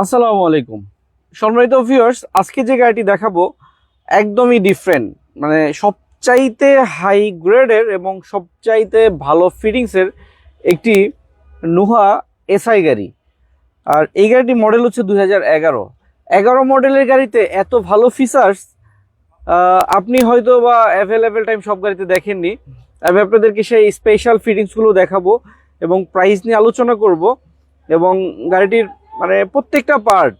আসসালামু আলাইকুম। সম্মানিত ভিউয়ার্স আজকে যে গাড়িটি দেখাবো একদমই ডিফারেন্ট মানে সবচাইতে হাই গ্রেডের এবং সবচাইতে ভালো ফিটিংসের একটি নুহা এসআই গাড়ি। আর এই গাড়িটি মডেল হচ্ছে দুই হাজার এগারো। এগারো মডেলের গাড়িতে এত ভালো ফিচার্স আপনি হয়তো বা অ্যাভেলেবেল টাইম সব গাড়িতে দেখেননি। আমি আপনাদেরকে সেই স্পেশাল ফিটিংসগুলো দেখাবো এবং প্রাইস নিয়ে আলোচনা করব এবং গাড়িটির মানে প্রত্যেকটা পার্ট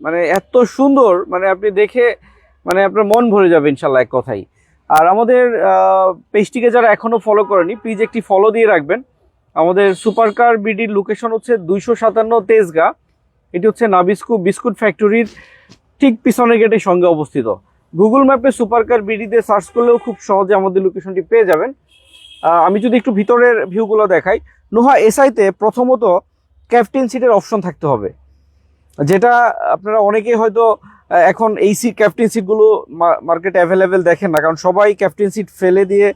মানে এত সুন্দর মানে আপনি দেখে মানে আপনার মন ভরে যাবে ইনশাল্লাহ এক কথাই। আর আমাদের পেজটিকে যারা এখনও ফলো করেনি প্লিজ একটি ফলো দিয়ে রাখবেন। আমাদের সুপারকার বিডির লোকেশন হচ্ছে দুইশো সাতান্ন তেজগা। এটি হচ্ছে নাবিস্কু বিস্কুট ফ্যাক্টরির ঠিক পিছনের গেটের সঙ্গে অবস্থিত। গুগল ম্যাপে সুপারকার বিডিতে সার্চ করলেও খুব সহজে আমাদের লোকেশনটি পেয়ে যাবেন। আমি যদি একটু ভিতরের ভিউগুলো দেখাই, নোহা এসআইতে প্রথমত ক্যাপ্টেন সিটের অপশন থাকতে হবে। যেটা আপনারা অনেকেই হয়তো এখন এই সিট ক্যাপ্টেন সিটগুলো মার্কেটে অ্যাভেলেবেল দেখেন না, কারণ সবাই ক্যাপ্টেন সিট ফেলে দিয়ে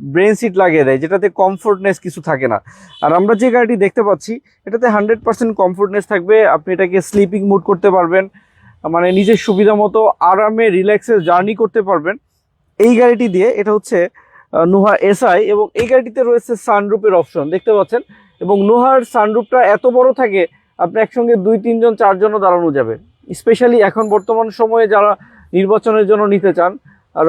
ব্রেন সিট লাগিয়ে দেয়, যেটাতে কমফোর্টনেস কিছু থাকে না। আর আমরা যে গাড়িটি দেখতে পাচ্ছি, এটাতে হান্ড্রেড পার্সেন্ট কমফোর্টনেস থাকবে, আপনি এটাকে স্লিপিং মুড করতে পারবেন মানে নিজের সুবিধা মতো আরামে রিল্যাক্সে জার্নি করতে পারবেন। এই গাড়িটি দিয়ে, এটা হচ্ছে নোহা এসআই এবং এই গাড়িটিতে রয়েছে সানরুপের অপশন দেখতে পাচ্ছেন? এবং নোহার সানরুপটা এত বড় থাকে, আপনি একসঙ্গে দুই, তিনজন, চারজনও দাঁড়ানো যাবে। স্পেশালি এখন বর্তমান সময়ে যারা নির্বাচনের জন্য নিতে চান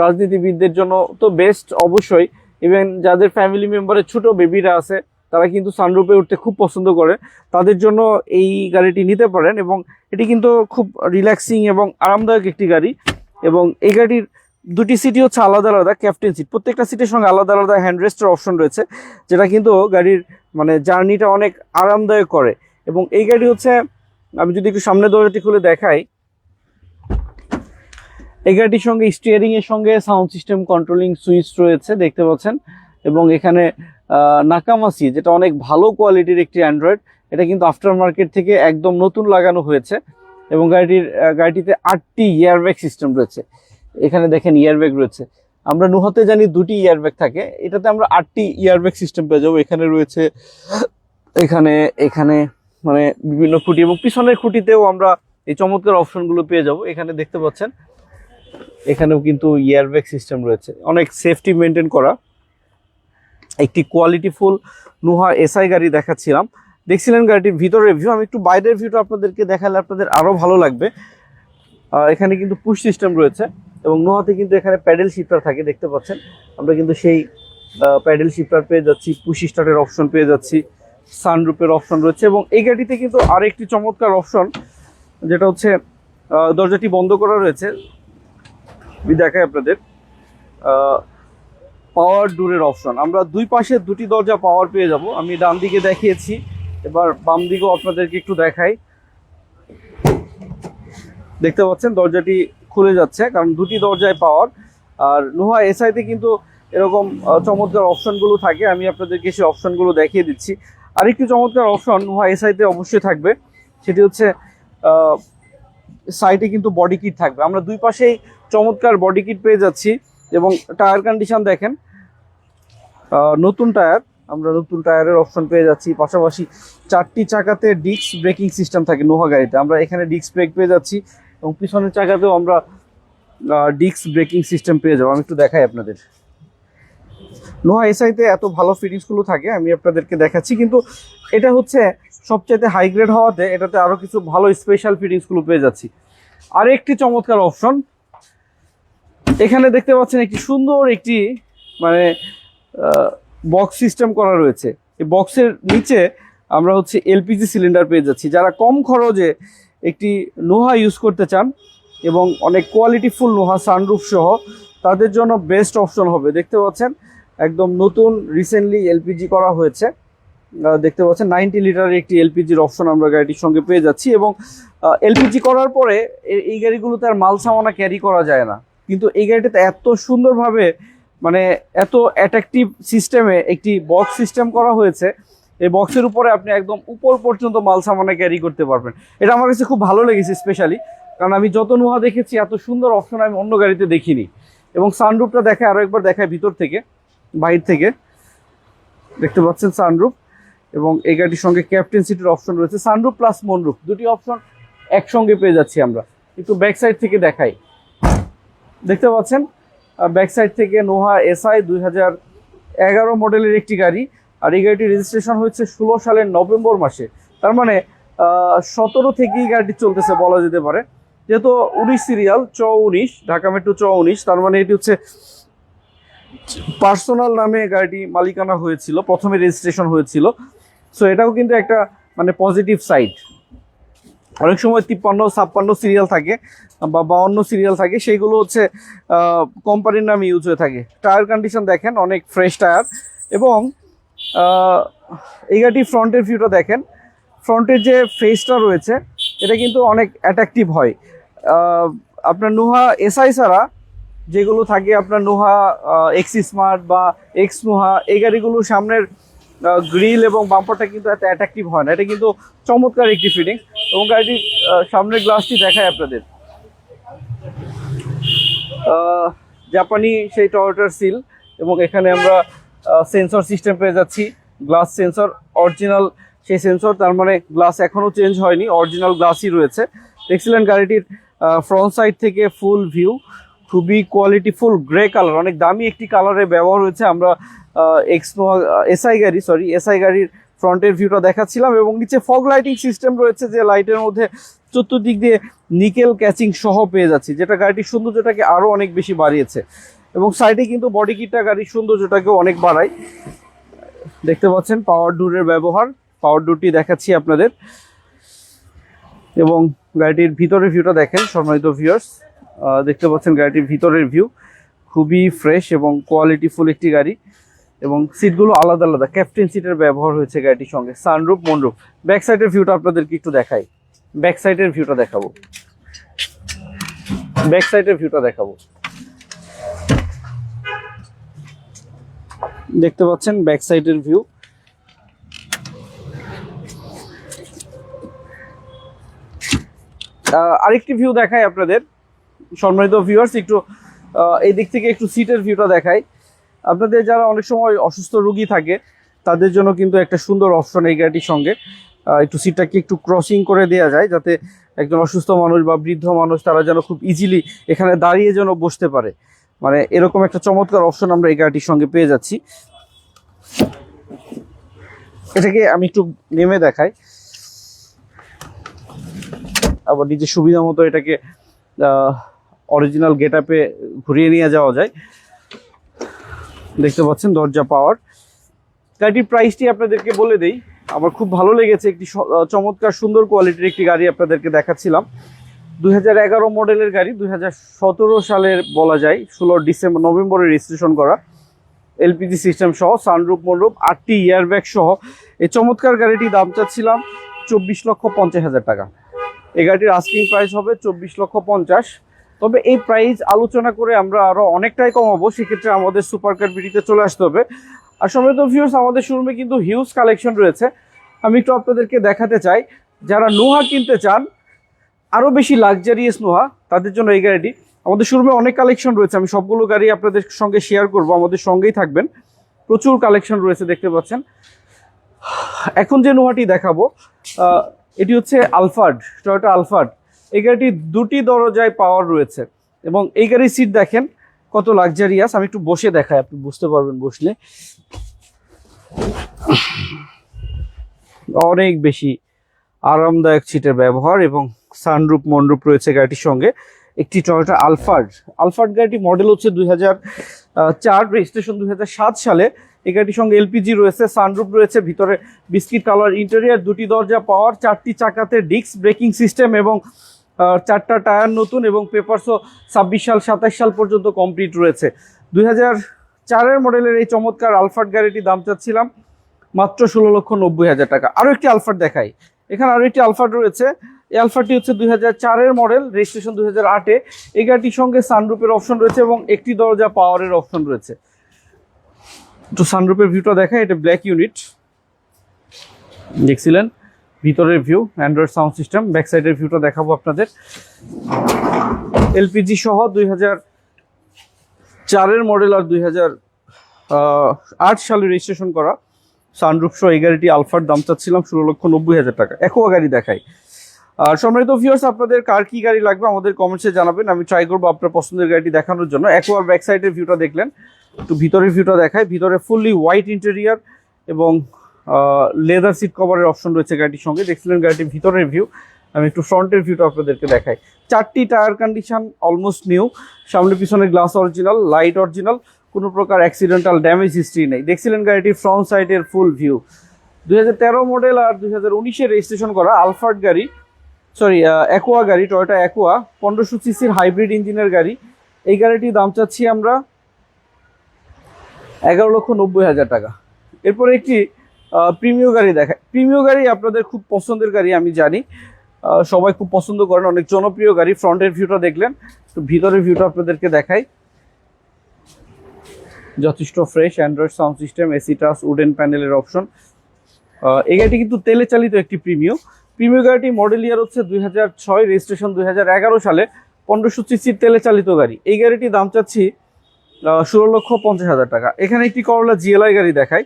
রাজনীতিবিদদের জন্য তো বেস্ট অবশ্যই। ইভেন যাদের ফ্যামিলি মেম্বারের ছোট বেবিরা আছে, তারা কিন্তু সানরুপে উঠতে খুব পছন্দ করে। তাদের জন্য এই গাড়িটি নিতে পারেন এবং এটি কিন্তু খুব রিল্যাক্সিং এবং আরামদায়ক একটি গাড়ি। এবং এই গাড়ির দুটি সিটি হচ্ছে আলাদা আলাদা ক্যাপ্টেন সিট প্রত্যেকটা সিটের সঙ্গে আলাদা আলাদা হ্যান্ড রেস্টের অপশন রয়েছে, যেটা কিন্তু গাড়ির মানে জার্নিটা অনেক আরামদায়ক করে। এবং এই গাড়ি হচ্ছে, আমি যদি একটু সামনে দরজাটি খুলে দেখাই, এই গাড়িটির সঙ্গে স্টিয়ারিং এর সঙ্গে সাউন্ড সিস্টেম কন্ট্রোলিং সুইচ রয়েছে, দেখতে পাচ্ছেন। এবং এখানে নাকামাসি, যেটা অনেক ভালো কোয়ালিটির একটি অ্যান্ড্রয়েড এটা কিন্তু আফটার মার্কেট থেকে একদম নতুন লাগানো হয়েছে। এবং গাড়িটির গাড়িটিতে আটটি ইয়ারব্যাগ সিস্টেম রয়েছে। এখানে দেখেন ইয়ারব্যাগ রয়েছে। আমরা নুহাতে জানি দুটি ইয়ারব্যাগ থাকে। এটাতে আমরা আটটি ইয়ারব্যাগ সিস্টেম পেয়ে যাব। এখানে রয়েছে, এখানে এখানে মানে বিভিন্ন খুঁটি এবং পিছনের খুঁটিতেও আমরা এই চমৎকার অপশনগুলো পেয়ে যাব। এখানে দেখতে পাচ্ছেন, এখানেও কিন্তু ইয়ারব্যাগ সিস্টেম রয়েছে। অনেক সেফটি মেনটেন করা। একটি কোয়ালিটিফুল নুহা এসআই গাড়ি দেখাচ্ছিলাম। দেখছিলেন গাড়িটির ভিতরের ভিউ আমি একটু বাইরের ভিউটা আপনাদেরকে দেখালে আপনাদের আরও ভালো লাগবে। এখানে কিন্তু পুশ সিস্টেম রয়েছে এবং নোহাতে কিন্তু এখানে প্যাডেল শিফটার থাকে, দেখতে পাচ্ছেন? আমরা কিন্তু সেই প্যাডেল শিফটার পেয়ে যাচ্ছি পুশ স্টার্টের অপশন পেয়ে যাচ্ছি সানরুপের অপশন রয়েছে এবং এই গাড়িতে কিন্তু আরেকটি চমৎকার অপশন যেটা হচ্ছে দরজাটি বন্ধ করা রয়েছে। দেখাই আপনাদের পাওয়ার ডোরের অপশন আমরা দুই পাশে দুটি দরজা পাওয়ার পেয়ে যাব। আমি ডান দিকে দেখিয়েছি, এবার বাম দিকেও আপনাদেরকে একটু দেখাই। দেখতে পাচ্ছেন, দরজাটি খুলে যাচ্ছে, কারণ দুটি দরজায় পাওয়ার। আর নোহা এসআইতে কিন্তু এরকম চমৎকার অপশনগুলো থাকে, আমি আপনাদেরকে সেই অপশনগুলো দেখিয়ে দিচ্ছি। আরেকটি চমৎকার অপশন নোহা এসআইতে অবশ্যই থাকবে, সেটি হচ্ছে সাইডে কিন্তু বডি কিট থাকবে। আমরা দুই পাশেই চমৎকার বডি কিট পেয়ে যাচ্ছি, এবং টায়ার কন্ডিশন দেখেন নতুন টায়ার, আমরা নতুন টায়ারের অপশন পেয়ে যাচ্ছি। পাশাপাশি চারটি চাকাতে ডিস্ক ব্রেকিং সিস্টেম থাকে নোহা গাড়িতে, আমরা এখানে ডিস্ক ব্রেক পেয়ে যাচ্ছি। এবং পিছনের চাকাতেও আমরা ডিস্ক ব্রেকিং সিস্টেম পেয়ে যাব। আমি একটু দেখাই আপনাদের। নোহা এসআইতে এত ভালো ফিটিংসগুলো থাকে, আমি আপনাদেরকে দেখাচ্ছি। কিন্তু এটা হচ্ছে সবচাইতে হাই গ্রেড হওয়াতে এটাতে আরও কিছু ভালো স্পেশাল ফিটিংসগুলো পেয়ে যাচ্ছি। আর একটি চমৎকার অপশন এখানে দেখতে পাচ্ছেন একটি সুন্দর একটি মানে বক্স সিস্টেম করা রয়েছে। এই বক্সের নিচে আমরা হচ্ছে এলপিজি সিলিন্ডার পেয়ে যাচ্ছি। যারা কম খরচে একটি নোহা ইউজ করতে চান এবং অনেক কোয়ালিটিফুল নোহা সানরুফ সহ, তাদের জন্য বেস্ট অপশন হবে। দেখতে পাচ্ছেন, একদম নতুন রিসেন্টলি এলপিজি করা হয়েছে। দেখতে পাচ্ছেন নাইনটি লিটারের একটি এলপিজির অপশন আমরা গাড়িটির সঙ্গে পেয়ে যাচ্ছি এবং এলপিজি করার পরে এই গাড়িগুলোতে আর মাল সামানা ক্যারি করা যায় না। কিন্তু এই গাড়িটাতে এত সুন্দরভাবে মানে এত অ্যাট্রাকটিভ সিস্টেমে একটি বক্স সিস্টেম করা হয়েছে এই বক্সের উপরে আপনি একদম উপর পর্যন্ত মাল সামানা ক্যারি করতে পারবেন। এটা আমার কাছে খুব ভালো লেগেছে স্পেশালি কারণ আমি যত নোহা দেখেছি, এত সুন্দর অপশন আমি অন্য গাড়িতে দেখিনি। এবং সানরুফটা দেখায় আরও একবার দেখায় ভিতর থেকে, বাইর থেকে। দেখতে পাচ্ছেন সানরুফ এবং এই গাড়িটির সঙ্গে ক্যাপ্টেন সিটির অপশন রয়েছে। সানরুফ প্লাস মনরুফ দুটি অপশন একসঙ্গে পেয়ে যাচ্ছি আমরা। একটু ব্যাক সাইড থেকে দেখাই। দেখতে পাচ্ছেন ব্যাক সাইড থেকে নোহা এসআই দুই হাজার এগারো মডেলের একটি গাড়ি। আর এই গাড়িটি রেজিস্ট্রেশন হয়েছে ষোলো সালের নভেম্বর মাসে। তার মানে সতেরো থেকেই গাড়িটি চলতেছে বলা যেতে পারে। যেহেতু উনিশ সিরিয়াল চ উনিশ, ঢাকা মেট্রো চ উনিশ, তার মানে এটি হচ্ছে পার্সোনাল নামে গাড়িটি মালিকানা হয়েছিল, প্রথমে রেজিস্ট্রেশন হয়েছিল। সো এটাও কিন্তু একটা মানে পজিটিভ সাইড অনেক সময় তিপ্পান্ন, ছাপ্পান্ন সিরিয়াল থাকে, বা বাউন্ন সিরিয়াল থাকে, সেইগুলো হচ্ছে কোম্পানির নামে ইউজ হয়ে থাকে। টায়ার কন্ডিশন দেখেন, অনেক ফ্রেশ টায়ার এবং এই গাড়িটির ফ্রন্টের ভিউটা দেখেন। ফ্রন্টের যে ফেসটা রয়েছে, এটা কিন্তু অনেক অ্যাট্রাকটিভ হয়। আপনার নোহা এসআই ছাড়া যেগুলো থাকে, আপনার নোহা এক্স স্মার্ট বা এক্স নোহা, এই গাড়িগুলো সামনের গ্রিল এবং বাম্পারটা কিন্তু এত অ্যাট্রাকটিভ হয় না। এটা কিন্তু চমৎকার একটি ফিটিং এবং গাড়িটির সামনের গ্লাসটি দেখায় আপনাদের। জাপানি সেই টয়োটার সিল এবং এখানে আমরা সেন্সর সিস্টেম পেয়ে যাচ্ছি। গ্লাস সেন্সর অরিজিনাল সেই সেন্সর তার মানে গ্লাস এখনও চেঞ্জ হয়নি অরিজিনাল গ্লাসই রয়েছে। দেখছিলেন গাড়িটির ফ্রন্ট সাইড থেকে ফুল ভিউ খুবই কোয়ালিটি ফুল গ্রে কালার অনেক দামি একটি কালারে ব্যবহার হয়েছে। আমরা এক্সনো এসআই গাড়ি সরি এসআই গাড়ির ফ্রন্টের ভিউটা দেখাচ্ছিলাম এবং নিচে ফগ লাইটিং সিস্টেম রয়েছে যে লাইটের মধ্যে চতুর্দিক দিয়ে নিকেল ক্যাচিং সহ পেয়ে যাচ্ছি, যেটা গাড়িটির সৌন্দর্যটাকে আরও অনেক বেশি বাড়িয়েছে। এবং সাইডে কিন্তু বডি কিটটা গাড়ির সৌন্দর্যটাকে অনেক বাড়ায়। দেখতে পাচ্ছেন পাওয়ার ডোরের ব্যবহার। পাওয়ার ডোরটি দেখাচ্ছি আপনাদের। এবং গাড়িটির ভিতরের ভিউটা দেখেন, সম্মানিত ভিউয়ার্স দেখতে পাচ্ছেন গাড়িটির ভিতরের ভিউ খুবই ফ্রেশ এবং কোয়ালিটিফুল একটি গাড়ি। এবং সিটগুলো আলাদা আলাদা। ক্যাপ্টেন সিটের ব্যবহার হয়েছে গাড়িটির সঙ্গে। সানরুফ মনরুপ ব্যাক সাইডের ভিউটা আপনাদেরকে একটু দেখাই। ব্যাক সাইডের ভিউটা দেখাবো। ব্যাক সাইডের ভিউটা দেখাবো। দেখতে পাচ্ছেন ব্যাক সাইডের ভিউ। আরেকটি ভিউ দেখাই আপনাদের। সম্মানিত ভিউয়ার্স একটু এই দিক থেকে একটু সিটের ভিউটা দেখাই। আপনাদের যারা অনেক সময় অসুস্থ রোগী থাকে, তাদের জন্য কিন্তু একটা সুন্দর অপশন এই গাড়িটির সঙ্গে। একটু সিটটাকে একটু ক্রসিং করে দেওয়া যায়, যাতে একজন অসুস্থ মানুষ বা বৃদ্ধ মানুষ, তারা যেন খুব ইজিলি এখানে দাঁড়িয়ে যেন বসতে পারে। মানে এরকম একটা চমৎকার অপশন আমরা এই গাড়িটির সঙ্গে পেয়ে যাচ্ছি। এটাকে আমি একটু নেমে দেখাই। আবার নিজের সুবিধা মতো এটাকে অরিজিনাল গেট আপে ঘুরিয়ে নিয়ে যাওয়া যায়। দেখতে পাচ্ছেন দরজা পাওয়ার গাড়িটির প্রাইসটি আপনাদেরকে বলে দেই। আমার খুব ভালো লেগেছে একটি চমৎকার সুন্দর কোয়ালিটির একটি গাড়ি আপনাদেরকে দেখাচ্ছিলাম। এগারো মডেলের গাড়ি, দুই হাজার সতেরো সালের বলা যায়, ষোলো ডিসেম্বর, নভেম্বরে রেজিস্ট্রেশন করা। এলপিজি সিস্টেম সহ সানরুপ মনরুপ আটটি ইয়ারব্যাগ সহ। এই চমৎকার গাড়িটি দাম চাচ্ছিলাম চব্বিশ লক্ষ পঞ্চাশ হাজার টাকা। এই গাড়িটির আস্কিং প্রাইস হবে চব্বিশ লক্ষ পঞ্চাশ। তবে এই প্রাইস আলোচনা করে আমরা আরও অনেকটাই কমাবো, সেক্ষেত্রে আমাদের সুপার কার বিটিতে চলে আসতে হবে। আর সময় তো ভিউর্স আমাদের শোরুমে কিন্তু হিউজ কালেকশন রয়েছে। আমি একটু আপনাদেরকে দেখাতে চাই, যারা নোহা কিনতে চান আরও বেশি লাক্সারিয়াস নোহা, তাদের জন্য এই গাড়িটি। আমাদের শোরুমে অনেক কালেকশন রয়েছে, আমি সবগুলো গাড়ি আপনাদের সঙ্গে শেয়ার করব, আমাদের সঙ্গেই থাকবেন। প্রচুর কালেকশন রয়েছে, দেখতে পাচ্ছেন। এখন যে নোহাটি দেখাবো এটি হচ্ছে আলফার্ড টয়োটা আলফার্ড। এই গাড়িটি দুটি দরজায় পাওয়ার রয়েছে এবং এই গাড়ির সিট দেখেন, কত লাক্সারিয়াস আমি একটু বসে দেখাই, আপনি বুঝতে পারবেন বসলে। অনেক বেশি আরামদায়ক সিটের ব্যবহার এবং সানরুপ মন্ডুপ রয়েছে গাড়িটির সঙ্গে। একটি টয়োটা আলফার্ড আলফার্ড গাড়িটি মডেল হচ্ছে দুই চার রেজিস্ট্রেশন দুই হাজার সাত সালে। এই গাড়িটির সঙ্গে এলপিজি রয়েছে, সানরুপ রয়েছে, ভিতরে বিস্কিট কালার ইন্টেরিয়ার দুটি দরজা পাওয়ার চারটি চাকাতে ডিস্ক ব্রেকিং সিস্টেম এবং চারটা টায়ার নতুন এবং পেপারসও ছাব্বিশ সাল সাতাশ সাল পর্যন্ত কমপ্লিট রয়েছে। দুই চারের মডেলের এই চমৎকার আলফার্ড গাড়িটির দাম চাচ্ছিলাম মাত্র ষোলো লক্ষ নব্বই হাজার টাকা। আরও একটি আলফার্ড দেখাই। এখানে আরও একটি আলফার্ড রয়েছে। এই আলফাটি হচ্ছে দুই হাজার চারের মডেল রেজিস্ট্রেশন দুই হাজার আটে। এই গাড়িটির সঙ্গে সানরুপের অপশন রয়েছে এবং একটি দরজা পাওয়ারের অপশন রয়েছে। তো সানরুপের ভিউটা দেখা এটা ব্ল্যাক ইউনিট দেখছিলেন? ভিতরের view Android sound system back সাইডের ভিউটা দেখাবো আপনাদের। এলপিজি সহ দুই চারের মডেল আর দুই হাজার আট সালে রেজিস্ট্রেশন করা সানরুফ সহ এই গাড়িটি আলফার দাম চাচ্ছিলাম ষোলো লক্ষ নব্বই হাজার টাকা। একোয়া গাড়ি দেখাই। আর সম্মানিত ভিউয়ার্স আপনাদের কার কি গাড়ি লাগবে আমাদের কমেন্টসে জানাবেন। আমি ট্রাই করব আপনার পছন্দের গাড়িটি দেখানোর জন্য। একবার ব্যাক সাইডের ভিউটা দেখলেন, একটু ভিতরের ভিউটা দেখায় ভিতরে ফুললি হোয়াইট ইন্টেরিয়ার এবং লেদার সিট কভারের অপশন রয়েছে গাড়িটির সঙ্গে। দেখছিলেন গাড়িটির ভিতরের ভিউ আমি একটু ফ্রন্টের ভিউটা আপনাদেরকে দেখাই। চারটি টায়ার কন্ডিশন অলমোস্ট নিউ সামনে পিছনে গ্লাস অরিজিনাল লাইট অরিজিনাল কোনো প্রকার অ্যাক্সিডেন্টাল ড্যামেজ হিস্ট্রি নেই। দেখছিলেন গাড়িটির ফ্রন্ট সাইডের ফুল ভিউ দুই হাজার তেরো মডেল আর দুই হাজার উনিশে রেজিস্ট্রেশন করা আলফার্ড গাড়ি। সরি অ্যাকোয়া গাড়ি টয়োটা অ্যাকোয়া পনেরোশো সিসির হাইব্রিড ইঞ্জিনের গাড়ি। এই গাড়িটির দাম চাচ্ছি আমরা এগারো লক্ষ নব্বই হাজার টাকা। এরপরে একটি প্রিমিয় গাড়ি দেখায় প্রিমিয় গাড়ি আপনাদের খুব পছন্দের গাড়ি, আমি জানি। সবাই খুব পছন্দ করেন, অনেক জনপ্রিয় গাড়ি, ফ্রন্টের ভিউটা দেখলেন তো ভিতরের ভিউটা আপনাদেরকে দেখাই। যথেষ্ট fresh Android sound system AC touch wooden প্যানেলের অপশন এই গাড়িটি কিন্তু তেলে চালিত একটি প্রিমিয় প্রিমিয় গাড়িটি মডেল ইয়ার হচ্ছে দুই হাজার ছয়, রেজিস্ট্রেশন দুই হাজার এগারো সালে পনেরোশো সিসির তেলে চালিত গাড়ি। এই গাড়িটির দাম চাচ্ছি ষোলো লক্ষ পঞ্চাশ হাজার টাকা। এখানে একটি করলা জিএলআই গাড়ি দেখায়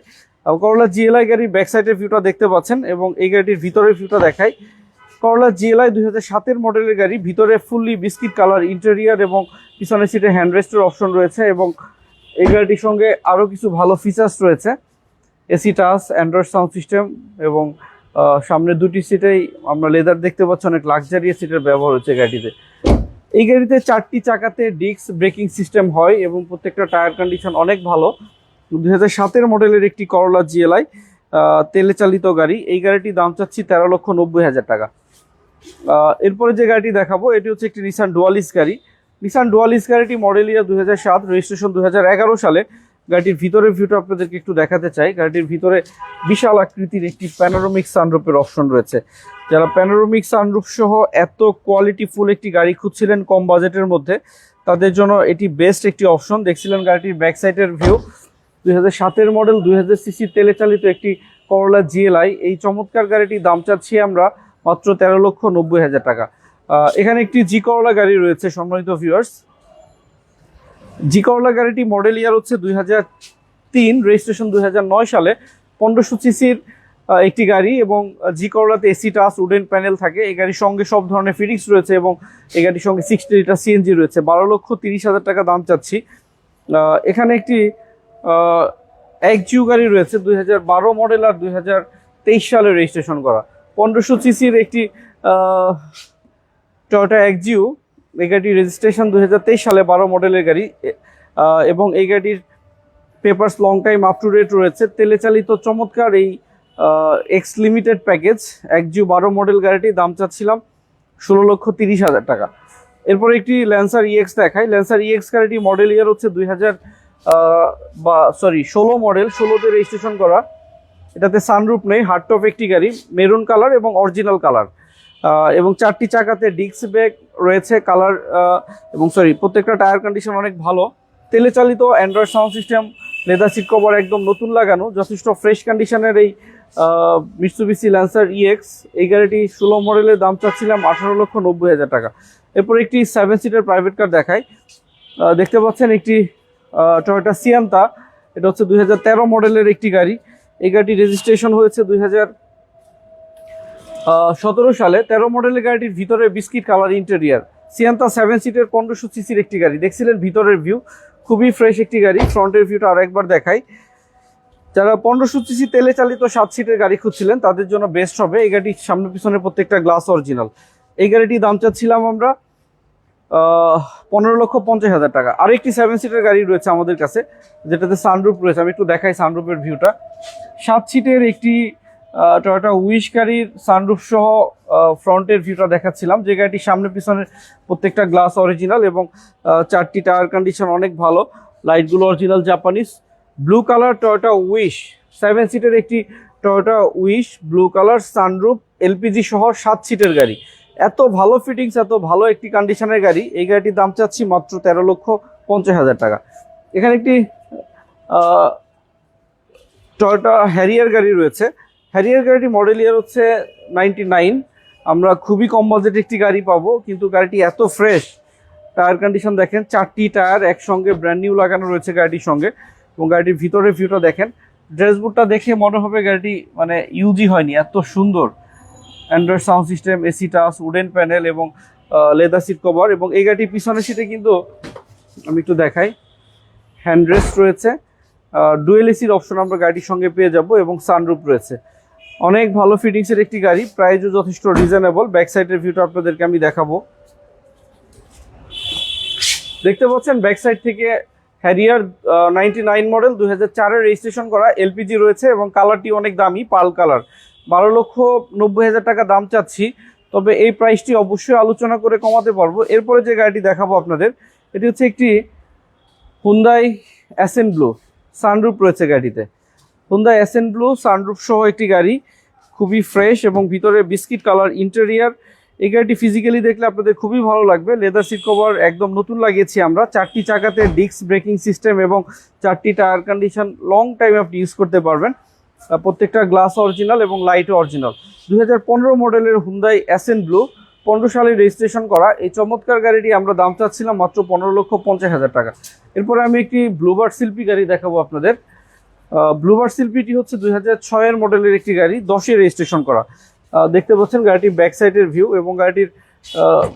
করলা জিএলআই গাড়ির ব্যাক সাইডের ভিউটা দেখতে পাচ্ছেন এবং এই গাড়িটির ভিতরের ভিউটা দেখায় করলা জিএলআই দুই হাজার সাতের মডেলের গাড়ি, ভিতরে ফুললি বিস্কিট কালার ইন্টেরিয়ার এবং পিছনের সিটে হ্যান্ডরেস্টের অপশন রয়েছে এবং এই গাড়িটির সঙ্গে আরও কিছু ভালো ফিচার্স রয়েছে। AC touch Android sound system এবং সামনে দুটি সিটেই আমরা লেদার দেখতে পাচ্ছি, অনেক লাক্সারিয়াস সিটের ব্যবহার হচ্ছে গাড়িতে। এই গাড়িতে চারটি চাকাতে ডিস্ক ব্রেকিং সিস্টেম হয় এবং প্রত্যেকটা টায়ার কন্ডিশন অনেক ভালো। দুই হাজার সাতের মডেলের একটি করলা জিএলআই তেলে চালিত গাড়ি। এই গাড়িটির দাম চাচ্ছি তেরো লক্ষ নব্বই হাজার টাকা। এরপরে যে গাড়িটি দেখাবো, এটি হচ্ছে একটি নিসান ডুয়ালিস গাড়ি। নিসান ডুয়ালিস গাড়িটি মডেল ইয়ার সাত রেজিস্ট্রেশন দুই হাজার এগারো সালে। গাড়িটির ভিতরের ভিউটা আপনাদেরকে একটু দেখাতে চাই। গাড়িটির ভিতরে বিশাল আকৃতির একটি প্যানোরামিক সানরুপের অপশন রয়েছে। যারা প্যানোরামিক সানরুপ সহ এত কোয়ালিটি ফুল একটি গাড়ি খুঁজছিলেন কম বাজেটের মধ্যে, তাদের জন্য এটি বেস্ট একটি অপশন দেখছিলেন গাড়িটির ব্যাক সাইডের ভিউ দুই হাজার সাতের মডেল দুই হাজার সিসি তেলে চালিত একটি করলা জিএলআই এই চমৎকার গাড়িটির দাম চাচ্ছি আমরা মাত্র তেরো লক্ষ নব্বই হাজার টাকা। এখানে একটি জি করলা গাড়ি রয়েছে, সম্মানিত ভিউয়ার্স জি করলা গাড়িটি মডেল ইয়ার হচ্ছে দুই তিন, রেজিস্ট্রেশন দুই হাজার নয় সালে। পনেরোশো সিসির একটি গাড়ি এবং জি করলাতে এসি, টাচ, উডেন প্যানেল থাকে। এই গাড়ির সঙ্গে সব ধরনের ফিটিংস রয়েছে এবং এই গাড়ির সঙ্গে সিক্সটি লিটার সিএনজি রয়েছে। বারো লক্ষ তিরিশ হাজার টাকা দাম চাচ্ছি। এখানে একটি এক জিও গাড়ি রয়েছে দুই হাজার বারো মডেল আর দুই হাজার তেইশ সালে রেজিস্ট্রেশন করা। পনেরোশো সিসির একটি টয়োটা এক জিও এই গাড়ির রেজিস্ট্রেশন দু হাজার তেইশ সালে বারো মডেলের গাড়ি। এবং এই গাড়ির papers long time up to date রয়েছে। তেলে চালিত চমৎকার এই এক্স লিমিটেড প্যাকেজ এক জিও বারো মডেল গাড়িটির দাম চাচ্ছিলাম ষোলো লক্ষ তিরিশ হাজার টাকা। এরপর একটি ল্যান্সার ইএক্স দেখাই। ল্যান্সার ইএক্স গাড়িটি মডেল ইয়ার হচ্ছে দুই হাজার বা সরি ষোলো মডেল ষোলোতে রেজিস্ট্রেশন করা। এটাতে সানরুপ নেই হার্ড টপ একটি গাড়ি মেরুন কালার এবং অরিজিনাল কালার এবং চারটি চাকাতে ডিস্ক ব্রেক রয়েছে কালার এবং সরি প্রত্যেকটা টায়ার কন্ডিশন অনেক ভালো। তেলে চালিত Android sound system leather seat cover একদম নতুন লাগানো, যথেষ্ট ফ্রেশ কন্ডিশনের এই মিটসুবিসি ল্যান্সার ইএক্স এই গাড়িটি ষোলো মডেলের দাম চাচ্ছিলাম আঠারো লক্ষ নব্বই হাজার টাকা। এরপর একটি সেভেন সিটার প্রাইভেট কার দেখাই। দেখতে পাচ্ছেন একটি টয়োটা সিয়ান্তা এটা হচ্ছে দুই হাজার তেরো মডেলের একটি গাড়ি। এই গাড়িটি রেজিস্ট্রেশন হয়েছে দুই হাজার সতেরো সালে তেরো মডেলের গাড়িটির ভিতরে biscuit colour interior Sienta seven সিটের পনেরোশো সিসির একটি গাড়ি। দেখছিলেন ভিতরের ভিউ খুবই ফ্রেশ একটি গাড়ি। ফ্রন্টের ভিউটা আর একবার দেখাই। যারা পনেরোশো সিসি তেলে চালিত সাত সিটের গাড়ি খুঁজছিলেন, তাদের জন্য বেস্ট হবে। এই গাড়ির সামনে পিছনে প্রত্যেকটা গ্লাস অরিজিনাল এই গাড়িটির দাম চাচ্ছিলাম আমরা পনেরো লক্ষ পঞ্চাশ হাজার টাকা। আর একটি সেভেন সিটের গাড়ি রয়েছে আমাদের কাছে, যেটাতে সানরুফ রয়েছে। আমি একটু দেখাই সানরুফের ভিউটা সাত সিটের একটি টয়োটা উইশ গাড়ির সানরুফ সহ ফ্রন্টের ভিউটা দেখাচ্ছিলাম। যে গাড়িটির সামনে পিছনে প্রত্যেকটা গ্লাস অরিজিনাল এবং চারটি টায়ার কন্ডিশন অনেক ভালো। লাইটগুলো original Japanese blue colour Toyota Wish seven সিটের একটি Toyota Wish blue colour sunroof LPG সহ সাত সিটের গাড়ি। এত ভালো ফিটিংস এত ভালো একটি কন্ডিশনের গাড়ি। এই গাড়িটির দাম চাচ্ছি মাত্র তেরো লক্ষ পঞ্চাশ হাজার টাকা। এখানে একটি টয়োটা হ্যারিয়ার গাড়ি রয়েছে। হ্যারিয়ার গাড়িটি মডেল ইয়ার হচ্ছে নাইনটি নাইন। আমরা খুবই কম বাজেট একটি গাড়ি পাবো, কিন্তু গাড়িটি এত ফ্রেশ, টায়ার কন্ডিশন দেখেন, চারটি টায়ার একসঙ্গে ব্র্যান্ড নিউ লাগানো রয়েছে গাড়িটির সঙ্গে, এবং গাড়িটির ভিতরে ভিউটা দেখেন। ড্রেসবোর্ডটা দেখে মনে হবে গাড়িটি মানে ইউজি হয়নি, এত সুন্দর। Android sound system AC touch wooden panel এবং লেদার সিট কভার এবং এই গাড়িটির পিছনের সিটে কিন্তু আমি একটু দেখাই। হ্যান্ডরেস্ট রয়েছে। ডুয়েল এসির অপশন আমরা গাড়িটির সঙ্গে পেয়ে যাব এবং সানরুপ রয়েছে। অনেক ভালো ফিটিংসের একটি গাড়ি প্রাইসও যথেষ্ট রিজনেবল ব্যাক সাইডের ভিউটা আপনাদেরকে আমি দেখাবো। দেখতে পাচ্ছেন ব্যাক সাইড থেকে হ্যারিয়ার নাইনটি নাইন মডেল দুই হাজার চারের রেজিস্ট্রেশন করা এলপিজি রয়েছে এবং কালারটি অনেক দামি, পাল কালার বারো লক্ষ নব্বই হাজার টাকা দাম চাচ্ছি, তবে এই প্রাইসটি অবশ্যই আলোচনা করে কমাতে পারব। এরপরে যে গাড়িটি দেখাবো আপনাদের, এটি হচ্ছে একটি হুন্দাই অ্যাসেন ব্লু সানরুপ রয়েছে গাড়িতে। হুন্দাই অ্যাসেন ব্লু সানরুফ সহ একটি গাড়ি, খুবই ফ্রেশ এবং ভিতরে বিস্কিট কালার ইন্টেরিয়ার এই গাড়িটি ফিজিক্যালি দেখলে আপনাদের খুবই ভালো লাগবে। লেদার সিট কভার একদম নতুন লাগিয়েছি আমরা। চারটি চাকাতে ডিস্ক ব্রেকিং সিস্টেম এবং চারটি টায়ার কন্ডিশন লং টাইম আপনি ইউজ করতে পারবেন। প্রত্যেকটা গ্লাস অরিজিনাল এবং লাইটও অরিজিনাল দু হাজার পনেরো মডেলের হুন্দাই অ্যাসেন ব্লু পনেরো সালে রেজিস্ট্রেশন করা। এই চমৎকার গাড়িটি আমরা দাম চাচ্ছিলাম মাত্র পনেরো লক্ষ পঞ্চাশ হাজার টাকা। এরপরে আমি একটি ব্লুবার্ড শিল্পী গাড়ি দেখাবো আপনাদের। ব্লুবার্ড শিল্পীটি হচ্ছে দুই হাজার ছয়ের মডেলের একটি গাড়ি দশে রেজিস্ট্রেশন করা। দেখতে পাচ্ছেন গাড়িটির ব্যাক সাইডের ভিউ এবং গাড়িটির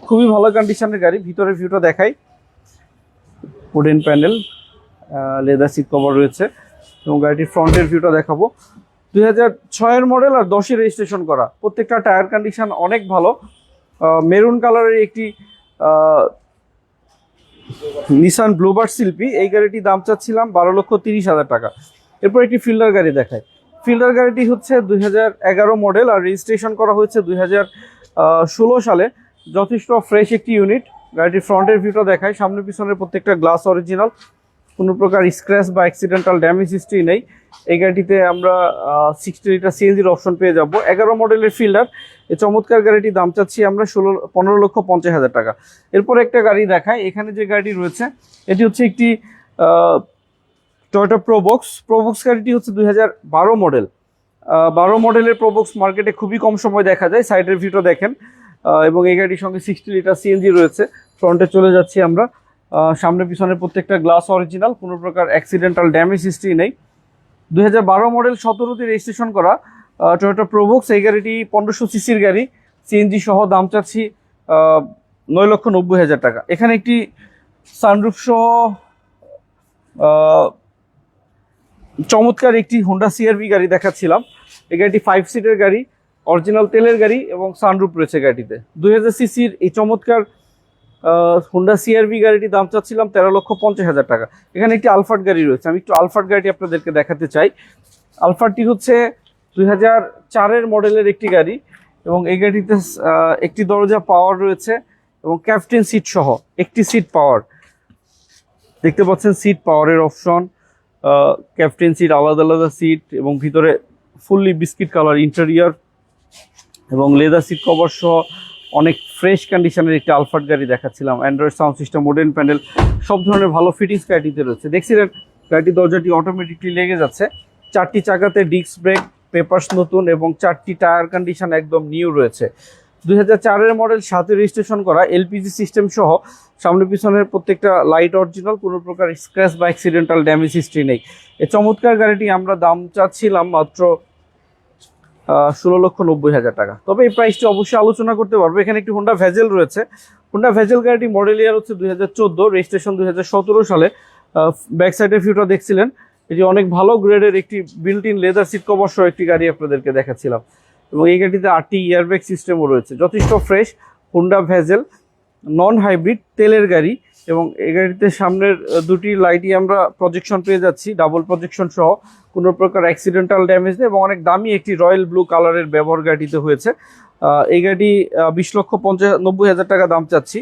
খুবই ভালো কন্ডিশনের গাড়ি, ভিতরের ভিউটা দেখাই। Wooden panel leather seat cover রয়েছে এবং গাড়িটির ফ্রন্টের ভিউটা দেখাবো। দুই হাজার ছয়ের মডেল আর দশে রেজিস্ট্রেশন করা। প্রত্যেকটা টায়ার কন্ডিশন অনেক ভালো। মেরুন কালারের একটি নিসান ব্লুবার্ড শিল্পী এই গাড়িটির দাম চাচ্ছিলাম বারো লক্ষ তিরিশ হাজার টাকা। এরপর একটি ফিল্ডার গাড়ি দেখায়। ফিল্ডার গাড়িটি হচ্ছে দুই হাজার এগারো মডেল আর রেজিস্ট্রেশন করা হয়েছে দুই হাজার ষোলো সালে। যথেষ্ট ফ্রেশ একটি ইউনিট। গাড়িটির ফ্রন্টের ভিউটা দেখায়, সামনে পিছনের প্রত্যেকটা গ্লাস অরিজিনাল। কোনো প্রকার স্ক্র্যাচ বা অ্যাক্সিডেন্টাল ড্যামেজ হিস্ট্রি নেই। এই গাড়িটিতে আমরা সিক্সটি লিটার সিএনজির অপশন পেয়ে যাব। এগারো মডেলের ফিল্ডার। এই চমৎকার গাড়িটির দাম চাচ্ছি আমরা ষোলো, পনেরো লক্ষ পঞ্চাশ হাজার টাকা। এরপর একটা গাড়ি দেখায়। এখানে যে গাড়িটি রয়েছে, এটি হচ্ছে একটি টয়োটা প্রোবক্স প্রোবক্স গাড়িটি হচ্ছে দুই হাজার বারো মডেল বারো মডেলের প্রোবক্স মার্কেটে খুবই কম সময় দেখা যায় সাইডের ভিউটা দেখেন। এবং এই গাড়ির সঙ্গে সিক্সটি লিটার সিএনজি রয়েছে। ফ্রন্টে চলে যাচ্ছি আমরা। সামনে পিছনে প্রত্যেকটা গ্লাস অরিজিনাল কোনো প্রকার অ্যাক্সিডেন্টাল ড্যামেজ হিস্ট্রি নেই। দুই হাজার বারো মডেল সতেরোতে রেজিস্ট্রেশন করা। টয়োটা প্রোবক্স এই গাড়িটি পনেরোশো সিসির গাড়ি। সিএনজি সহ দাম চাচ্ছি নয় লক্ষ নব্বই হাজার টাকা। এখানে একটি সানরুফ সহ চমৎকার একটি হোন্ডা সিআরভি গাড়ি দেখাচ্ছিলাম। এই গাড়িটি ফাইভ সিটের গাড়ি অরিজিনাল তেলের গাড়ি এবং সানরুফ রয়েছে গাড়িতে। দুই হাজার সিসির এই চমৎকার হোন্ডা সিআরভি গাড়িটির দাম চাচ্ছিলাম তেরো লক্ষ পঞ্চাশ হাজার টাকা। এখানে একটি আলফার্ট গাড়ি রয়েছে। আমি একটু আলফার্ট গাড়িটি আপনাদেরকে দেখাতে চাই। আলফাটটি হচ্ছে দুই হাজার চারের মডেলের একটি গাড়ি এবং এই গাড়িতে একটি দরজা পাওয়ার রয়েছে এবং ক্যাপ্টেন সিট সহ একটি সিট পাওয়ার দেখতে পাচ্ছেন সিট পাওয়ারের অপশন ক্যাপ্টেন সিট আলাদা আলাদা সিট এবং ভিতরে ফুললি বিস্কিট কালার ইন্টেরিয়ার এবং লেদার সিট কভার সহ অনেক ফ্রেশ কন্ডিশনের একটি আলফাট গাড়ি দেখাচ্ছিলাম। Android sound system modern panel সব ধরনের ভালো ফিটিংস গাড়িতে রয়েছে। দেখছিলেন গাড়িটির দরজাটি অটোমেটিকলি লেগে যাচ্ছে। চারটি চাকাতে ডিস্ক ব্রেক পেপার্স নতুন এবং চারটি টায়ার কন্ডিশন একদম নিউ রয়েছে। দুই হাজার মডেল সাথে রেজিস্ট্রেশন করা এলপিজি সিস্টেম সহ সামনে পিছনের প্রত্যেকটা লাইট অরিজিনাল কোনো প্রকার স্ক্র্যাচ বা অ্যাক্সিডেন্টাল ড্যামেজ হিস্ট্রি নেই। এই চমৎকার গাড়িটি আমরা দাম চাচ্ছিলাম মাত্র ষোলো লক্ষ নব্বই হাজার টাকা। তবে এই প্রাইসটি অবশ্যই আলোচনা করতে পারব। এখানে একটি হোন্ডা ভেজেল রয়েছে। হোন্ডা ভেজেল গাড়িটি মডেল ইয়ার হচ্ছে দুই হাজার চোদ্দ রেজিস্ট্রেশন দুই হাজার সতেরো সালে। ব্যাক সাইডের ভিউটা দেখছিলেন। এটি অনেক ভালো গ্রেডের একটি built in leather seat cover সহ একটি গাড়ি আপনাদেরকে দেখাচ্ছিলাম। এবং এই গাড়িতে আটটি ইয়ারব্যাগ সিস্টেমও রয়েছে। যথেষ্ট fresh Honda Vezel non hybrid তেলের গাড়ি এবং এই গাড়িতে সামনের দুটি লাইটই আমরা প্রজেকশন পেয়ে যাচ্ছি ডাবল প্রজেকশন সহ। কোনো প্রকার অ্যাক্সিডেন্টাল ড্যামেজ নেই এবং অনেক দামি একটি রয়্যাল ব্লু কালারের ব্যবহার গাড়িতে হয়েছে। এই গাড়ি বিশ লক্ষ পঞ্চাশ হাজার টাকা দাম চাচ্ছি।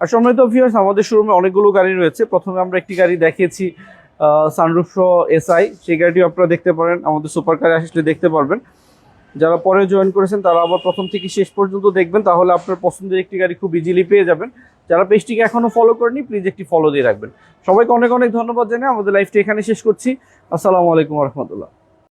আর সম্মানিত ভিউয়ার্স আমাদের শোরুমে অনেকগুলো গাড়ি রয়েছে। প্রথমে আমরা একটি গাড়ি দেখিয়েছি সানরুফ সহ এসআই সেই গাড়িটিও আপনারা দেখতে পারেন, আমাদের সুপার কারে আসলে দেখতে পারবেন। যারা পরে জয়েন করেছেন, তারা আবার প্রথম থেকে শেষ পর্যন্ত দেখবেন, তাহলে আপনার পছন্দের একটি গাড়ি খুব ইজিলি পেয়ে যাবেন। যারা পেজটিকে এখনও ফলো করেনি প্লিজ একটি ফলো দিয়ে রাখবেন। সবাইকে অনেক অনেক ধন্যবাদ জানিয়ে আমাদের লাইফটি এখানে শেষ করছি। আসসালামু আলাইকুম রহমতুল্লাহ।